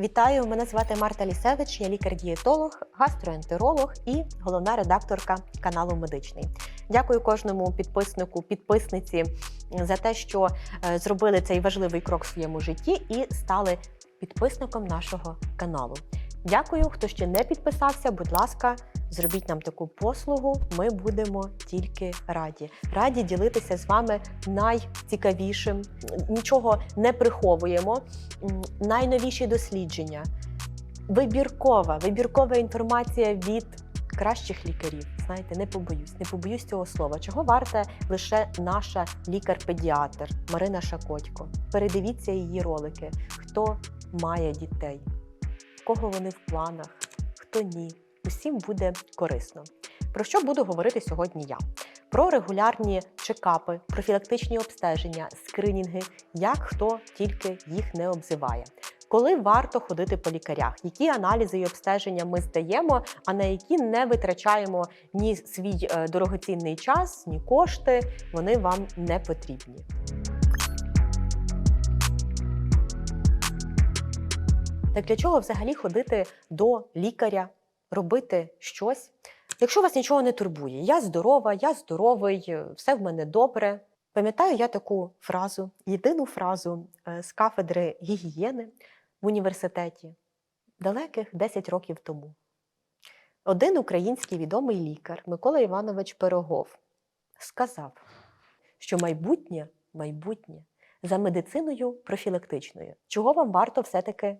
Вітаю, мене звати Марта Лісевич, я лікар-дієтолог, гастроентеролог і головна редакторка каналу Медичний. Дякую кожному підписнику, підписниці за те, що е, зробили цей важливий крок в своєму житті і стали підписником нашого каналу. Дякую, хто ще не підписався. Будь ласка, зробіть нам таку послугу. Ми будемо тільки раді. Раді ділитися з вами найцікавішим. Нічого не приховуємо. Найновіші дослідження, вибіркова, вибіркова інформація від кращих лікарів. Знаєте, не побоюсь, не побоюсь цього слова. Чого варта лише наша лікар-педіатр Марина Шакотько. Передивіться її ролики. Хто має дітей, кого вони в планах, хто ні. Усім буде корисно. Про що буду говорити сьогодні я? Про регулярні чекапи, профілактичні обстеження, скринінги, як хто тільки їх не обзиває. Коли варто ходити по лікарях, які аналізи і обстеження ми здаємо, а на які не витрачаємо ні свій е, дорогоцінний час, ні кошти, вони вам не потрібні. Так для чого взагалі ходити до лікаря, робити щось? Якщо вас нічого не турбує, я здорова, я здоровий, все в мене добре. Пам'ятаю я таку фразу, єдину фразу е, з кафедри гігієни в університеті далеких 10 років тому. Один український відомий лікар Микола Іванович Пирогов сказав, що майбутнє майбутнє за медициною профілактичною. Чого вам варто все-таки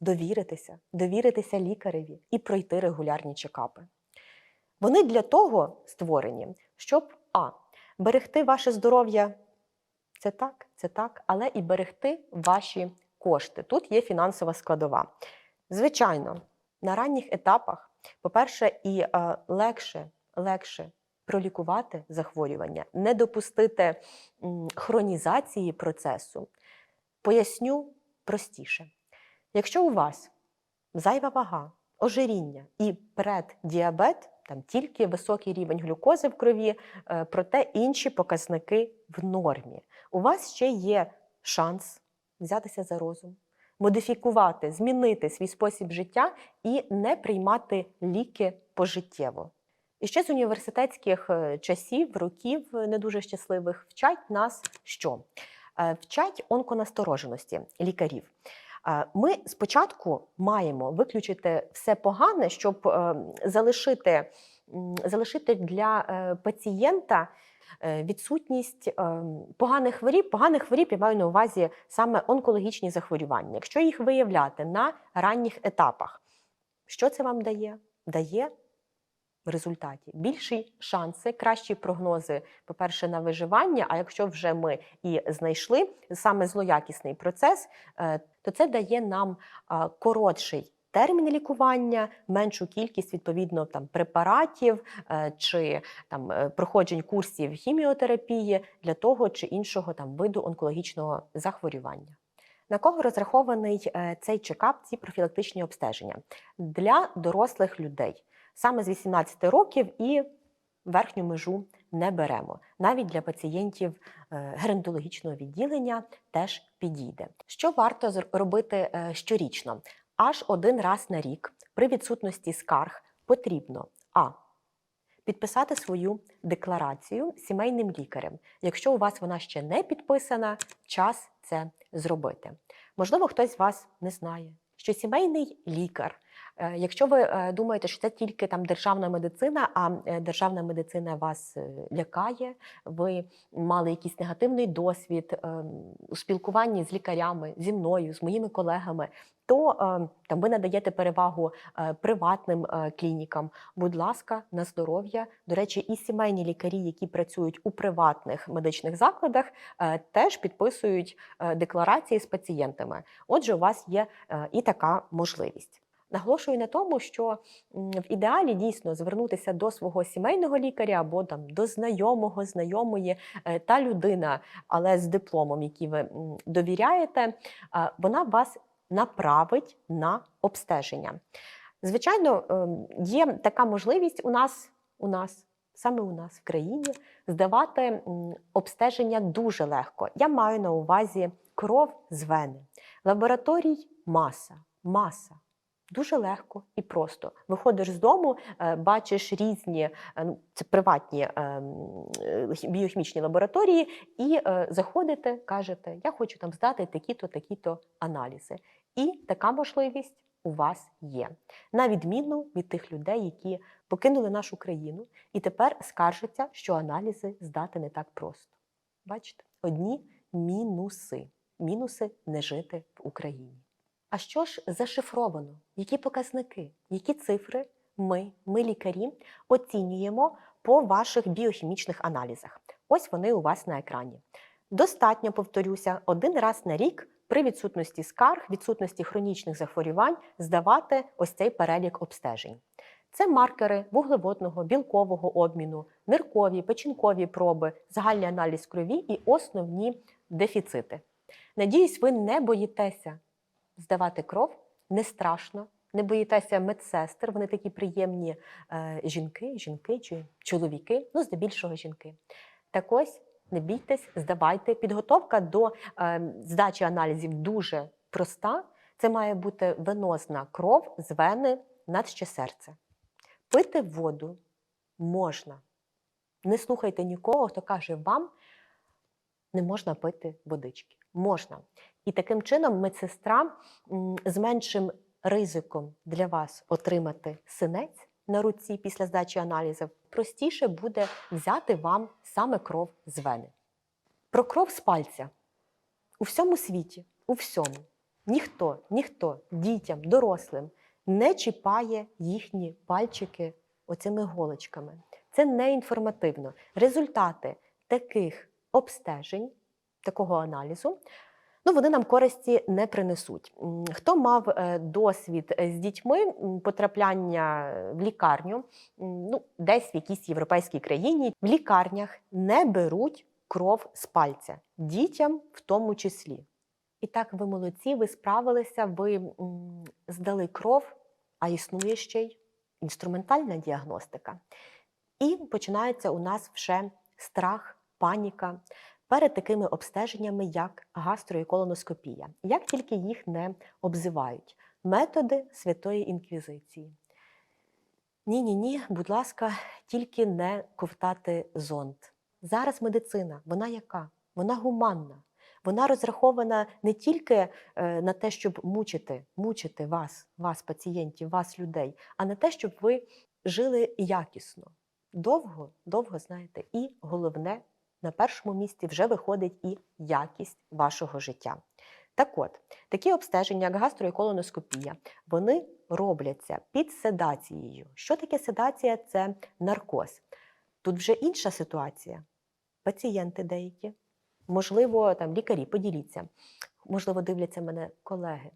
довіритися, довіритися лікареві і пройти регулярні чекапи? Вони для того створені, щоб а. берегти ваше здоров'я. Це так, це так, але і берегти ваші кошти. Тут є фінансова складова. Звичайно, на ранніх етапах, по-перше, і е, легше, легше пролікувати захворювання, не допустити хронізації процесу. Поясню простіше. Якщо у вас зайва вага, ожиріння і преддіабет, там тільки високий рівень глюкози в крові, е, проте інші показники в нормі. У вас ще є шанс взятися за розум, модифікувати, змінити свій спосіб життя і не приймати ліки пожиттєво. І ще з університетських е, часів, років е, не дуже щасливих, вчать нас що? Вчать онконастороженості лікарів. Ми спочатку маємо виключити все погане, щоб е, залишити, залишити для е, пацієнта е, відсутність поганих хворіб. Поганих хворіб я маю на увазі саме онкологічні захворювання. Якщо їх виявляти на ранніх етапах, що це вам дає? Дає в результаті більші шанси, кращі прогнози, по-перше, на виживання. А якщо вже ми і знайшли саме злоякісний процес, е, то це дає нам коротший термін лікування, меншу кількість відповідно там препаратів е, чи там е, проходжень курсів хіміотерапії для того чи іншого там виду онкологічного захворювання. На кого розрахований цей чекап, ці профілактичні обстеження? Для дорослих людей саме з 18 років і верхню межу не беремо. Навіть для пацієнтів е, геронтологічного відділення теж підійде. Що варто робити е, щорічно? Аж один раз на рік при відсутності скарг потрібно а. Підписати свою декларацію сімейним лікарем. Якщо у вас вона ще не підписана, час це зробити. Можливо, хтось з вас не знає, що сімейний лікар, якщо ви е, думаєте, що це тільки там державна медицина, а е, державна медицина вас е, лякає, ви мали якийсь негативний досвід е, у спілкуванні з лікарями, зі мною, з моїми колегами, то е, там ви надаєте перевагу е, приватним е, клінікам. Будь ласка, на здоров'я. До речі, і сімейні лікарі, які працюють у приватних медичних закладах, е, теж підписують е, декларації з пацієнтами. Отже, у вас є е, і така можливість. Наголошую на тому, що в ідеалі дійсно звернутися до свого сімейного лікаря або там до знайомого, знайомої е, та людина, але з дипломом, який ви довіряєте, вона вас направить на обстеження. Звичайно, ем, є така можливість у нас, у нас, саме у нас в країні, здавати обстеження дуже легко. Я маю на увазі кров з вени. Лабораторій маса. маса. Дуже легко і просто. Виходиш з дому, е, бачиш різні е, ну, це приватні е, м, е, хі- біохімічні лабораторії, і заходите, кажете, я хочу там здати такі-то, такі-то аналізи. І така можливість у вас є. На відміну від тих людей, які покинули нашу країну і тепер скаржаться, що аналізи здати не так просто. Бачите, одні мінуси. Мінуси не жити в Україні. А що ж зашифровано? Які показники, які цифри ми, ми лікарі, оцінюємо по ваших біохімічних аналізах? Ось вони у вас на екрані. Достатньо, повторюся, один раз на рік при відсутності скарг, відсутності хронічних захворювань здавати ось цей перелік обстежень. Це маркери вуглеводного, білкового обміну, ниркові, печінкові проби, загальний аналіз крові і основні дефіцити. Надіюсь, ви не боїтеся здавати кров, не страшно, не боїтеся медсестер, вони такі приємні е, жінки, жінки чи чоловіки, ну, здебільшого жінки. Так ось не бійтесь, здавайте. Підготовка до е, здачі аналізів дуже проста. Це має бути венозна кров з вени надще серце. Пити воду можна. Не слухайте нікого, хто каже вам, не можна пити водички. Можна. І таким чином медсестра з меншим ризиком для вас отримати синець на руці після здачі аналізів, простіше буде взяти вам саме кров з вени. Про кров з пальця у всьому світі, у всьому. Ніхто, ніхто дітям, дорослим не чіпає їхні пальчики оцими голочками. Це не інформативно. Результати таких обстежень, такого аналізу, ну, вони нам користі не принесуть. Хто мав е, досвід е, з дітьми потрапляння в лікарню, ну, десь в якійсь європейській країні, в лікарнях не беруть кров з пальця, дітям в тому числі. І так, ви молодці, ви справилися, ви здали кров, а існує ще й інструментальна діагностика. І починається у нас вже страх, паніка перед такими обстеженнями, як гастро і колоноскопія, як тільки їх не обзивають. Методи Святої Інквізиції. Ні, ні, ні, будь ласка, тільки не ковтати зонд. Зараз медицина, вона яка? Вона гуманна. Вона розрахована не тільки е, на те, щоб мучити, мучити вас, вас, пацієнтів, вас, людей, а на те, щоб ви жили якісно. Довго, довго знаєте, і головне, на першому місці вже виходить і якість вашого життя. Так от, такі обстеження, як гастро вони робляться під седацією. Що таке седація? Це наркоз. Тут вже інша ситуація. Пацієнти деякі, можливо, там лікарі, поділіться, можливо, дивляться мене колеги.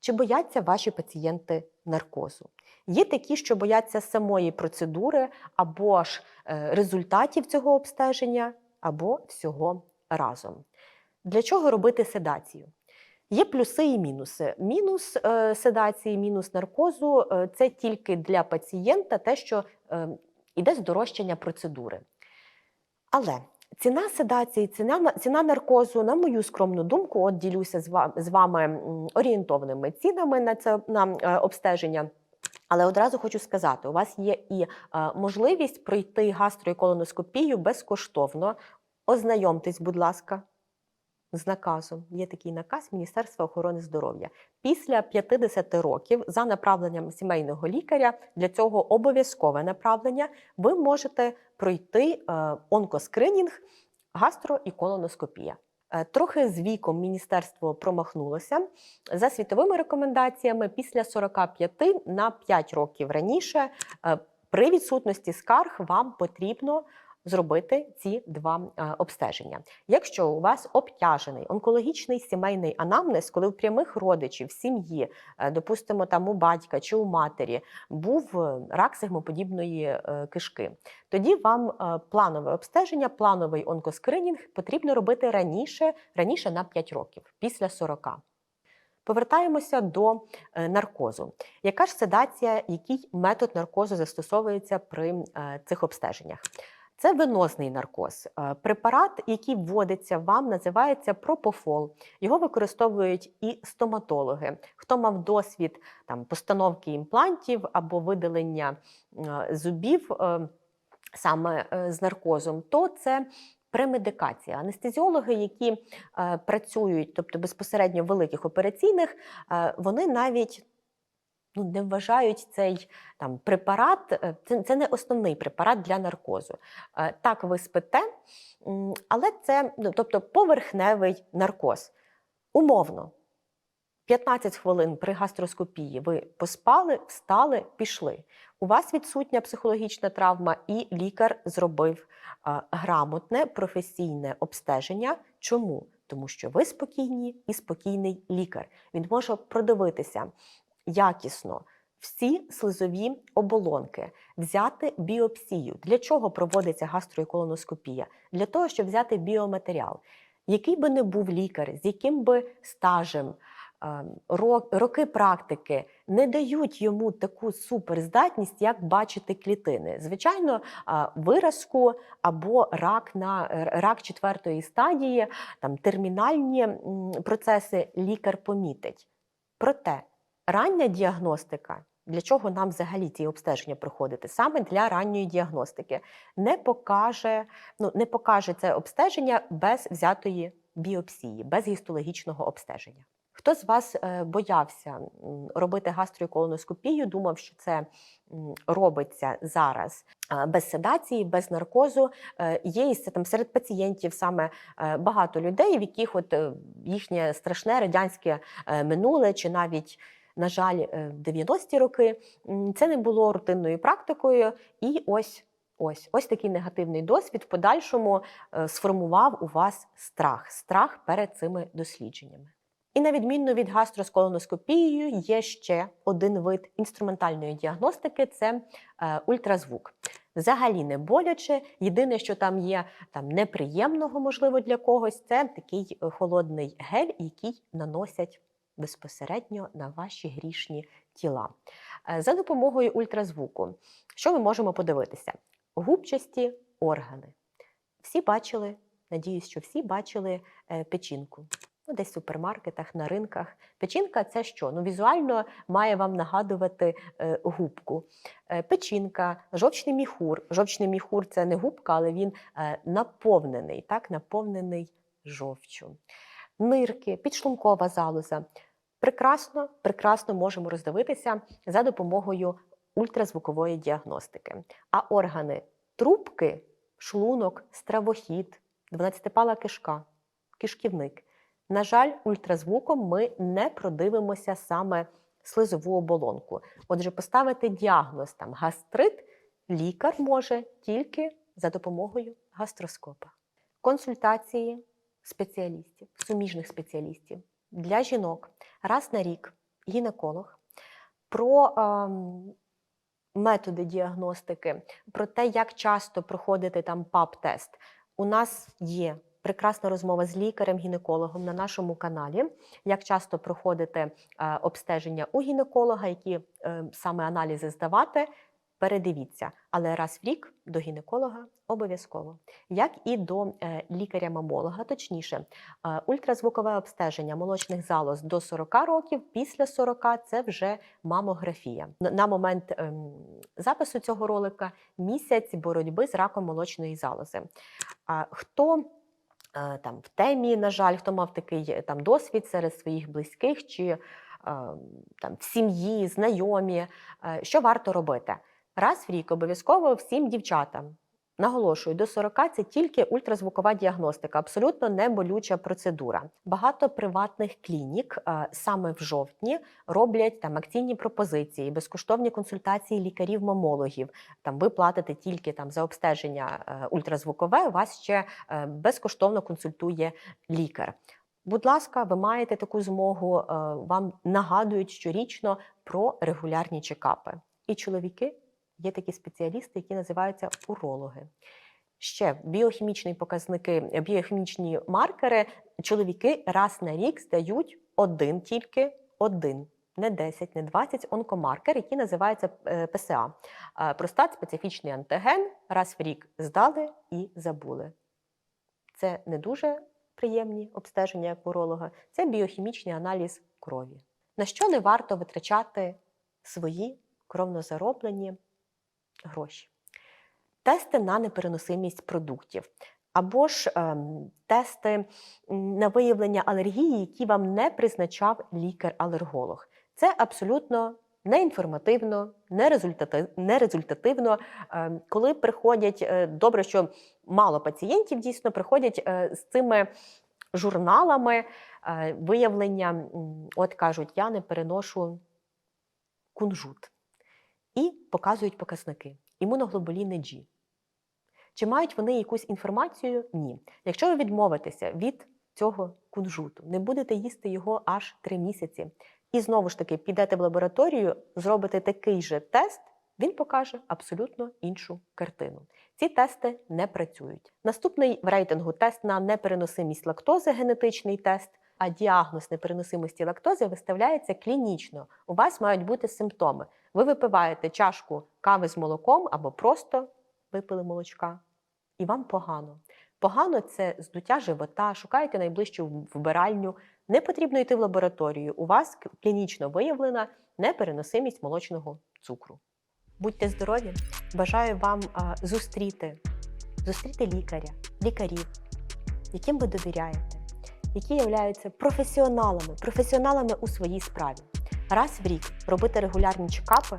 Чи бояться ваші пацієнти наркозу? Є такі, що бояться самої процедури або ж е, результатів цього обстеження, або всього разом. Для чого робити седацію? Є плюси і мінуси. Мінус е, седації, мінус наркозу е, це тільки для пацієнта те, що е, йде здорожчання процедури. Але ціна седації, ціна, ціна наркозу, на мою скромну думку, от ділюся з вами, орієнтовними цінами на це на е, обстеження. Але одразу хочу сказати: у вас є і е, можливість пройти гастро колоноскопію безкоштовно. Ознайомтесь, будь ласка, з наказом. Є такий наказ Міністерства охорони здоров'я. Після 50 років за направленням сімейного лікаря для цього обов'язкове направлення. Ви можете пройти е, онкоскринінг, гастро і колоноскопія. Трохи з віком міністерство промахнулося. За світовими рекомендаціями, після 45 на 5 років раніше, е, при відсутності скарг вам потрібно зробити ці два е, обстеження. Якщо у вас обтяжений онкологічний сімейний анамнез, коли у прямих родичів сім'ї, е, допустимо, там у батька чи у матері, був е, рак сигмоподібної кишки, тоді вам планове обстеження, плановий онкоскринінг потрібно робити раніше, раніше на 5 років, після 40. Повертаємося до наркозу. Яка ж седація, який метод наркозу застосовується при цих обстеженнях? Це венозний наркоз. Е, Препарат, який вводиться вам, називається пропофол. Його використовують і стоматологи. Хто мав досвід там, постановки імплантів або видалення е, зубів е, саме з наркозом, то це премедикація. Анестезіологи, які працюють, тобто безпосередньо в великих операційних, вони навіть ну, не вважають цей там, препарат, е, це, це не основний препарат для наркозу. Е, Так, ви спите, але це ну, тобто поверхневий наркоз. Умовно. 15 хвилин при гастроскопії ви поспали, встали, пішли. У вас відсутня психологічна травма, і лікар зробив е, грамотне професійне обстеження. Чому? Тому що ви спокійні і спокійний лікар. Він може продивитися якісно всі слизові оболонки, взяти біопсію. Для чого проводиться гастроеколоноскопія? Для того, щоб взяти біоматеріал. Який би не був лікар, з яким би стажем, е, роки практики не дають йому таку суперздатність, як бачити клітини. Звичайно, виразку або рак на рак четвертої стадії, там термінальні процеси лікар помітить. Проте рання діагностика. Для чого нам взагалі ці обстеження проходити? Саме для ранньої діагностики не покаже, ну не покаже це обстеження без взятої біопсії, без гістологічного обстеження. Хто з вас е, боявся робити гастроеколоноскопію, думав, що це робиться зараз е, без седації, без наркозу. Е, Є і там серед пацієнтів саме багато людей, в яких от їхнє страшне радянське минуле, чи навіть, на жаль, е, 90-ті роки це не було рутинною практикою, і ось. Ось ось такий негативний досвід в подальшому е, сформував у вас страх, страх перед цими дослідженнями. І на відміну від гастросколоноскопією є ще один вид інструментальної діагностики це е, ультразвук. Взагалі не боляче. Єдине, що там є там неприємного, можливо, для когось, це такий холодний гель, який наносять безпосередньо на ваші грішні тіла. Е, За допомогою ультразвуку, що ми можемо подивитися? Губчасті органи. Всі бачили, надіюсь, що всі бачили е, печінку. Ну, десь в супермаркетах, на ринках. Печінка це що? Ну, візуально має вам нагадувати е, губку. Е, печінка, жовчний міхур. Жовчний міхур це не губка, але він е, наповнений, так, наповнений жовчу. Нирки, підшлункова залоза. Прекрасно, прекрасно можемо роздивитися за допомогою ультразвукової діагностики. А органи трубки, шлунок, стравохід, 12-пала кишка, кишківник. На жаль, ультразвуком ми не продивимося саме слизову оболонку. Отже, поставити діагноз там гастрит лікар може тільки за допомогою гастроскопа. Консультації спеціалістів, суміжних спеціалістів для жінок раз на рік гінеколог про ем, методи діагностики, про те, як часто проходити там ПАП-тест. У нас є прекрасна розмова з лікарем-гінекологом на нашому каналі, як часто проходити е, обстеження у гінеколога, які е, саме аналізи здавати. Передивіться, але раз в рік до гінеколога обов'язково, як і до е, лікаря-мамолога, точніше, е, ультразвукове обстеження молочних залоз до 40 років, після 40 – це вже мамографія. На- момент ем, запису цього ролика місяць боротьби з раком молочної залози. Хто е, там в темі, на жаль, хто мав такий там досвід серед своїх близьких чи е, там в сім'ї, знайомі, що варто робити? Раз в рік обов'язково всім дівчатам. Наголошую, до 40 це тільки ультразвукова діагностика, абсолютно не болюча процедура. Багато приватних клінік е, саме в жовтні роблять там акційні пропозиції, безкоштовні консультації лікарів-мамологів. Там ви платите тільки там за обстеження е, ультразвукове, вас ще е, безкоштовно консультує лікар. Будь ласка, ви маєте таку змогу, вам нагадують щорічно про регулярні чекапи. І чоловіки є такі спеціалісти, які називаються урологи. Ще біохімічні показники, біохімічні маркери чоловіки раз на рік здають один тільки один не 10, не 20 онкомаркер, який називається е, ПСА. Простат специфічний антиген. Раз в рік здали і забули. Це не дуже приємні обстеження як уролога, це біохімічний аналіз крові. На що не варто витрачати свої кровнозароблені гроші? Тести на непереносимість продуктів. Або ж ем, тести на виявлення алергії, які вам не призначав лікар-алерголог. Це абсолютно неінформативно, нерезультативно. Ем, Коли приходять, е, добре, що мало пацієнтів дійсно приходять е, з цими журналами е, виявлення, от кажуть, я не переношу кунжут. І показують показники. Імуноглобуліни G. Чи мають вони якусь інформацію? Ні. Якщо ви відмовитеся від цього кунжуту, не будете їсти його аж три місяці, і знову ж таки підете в лабораторію, зробите такий же тест, він покаже абсолютно іншу картину. Ці тести не працюють. Наступний в рейтингу тест на непереносимість лактози, генетичний тест. А діагноз непереносимості лактози виставляється клінічно. У вас мають бути симптоми. Ви випиваєте чашку кави з молоком або просто випили молочка, і вам погано. Погано це здуття живота, шукаєте найближчу вбиральню. Не потрібно йти в лабораторію. У вас клінічно виявлена непереносимість молочного цукру. Будьте здорові! Бажаю вам зустріти, зустріти лікаря, лікарів, яким ви довіряєте, які являються професіоналами, професіоналами у своїй справі. Раз в рік робити регулярні чекапи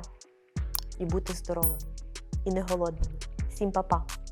і бути здоровими і не голодними. Всім па-па!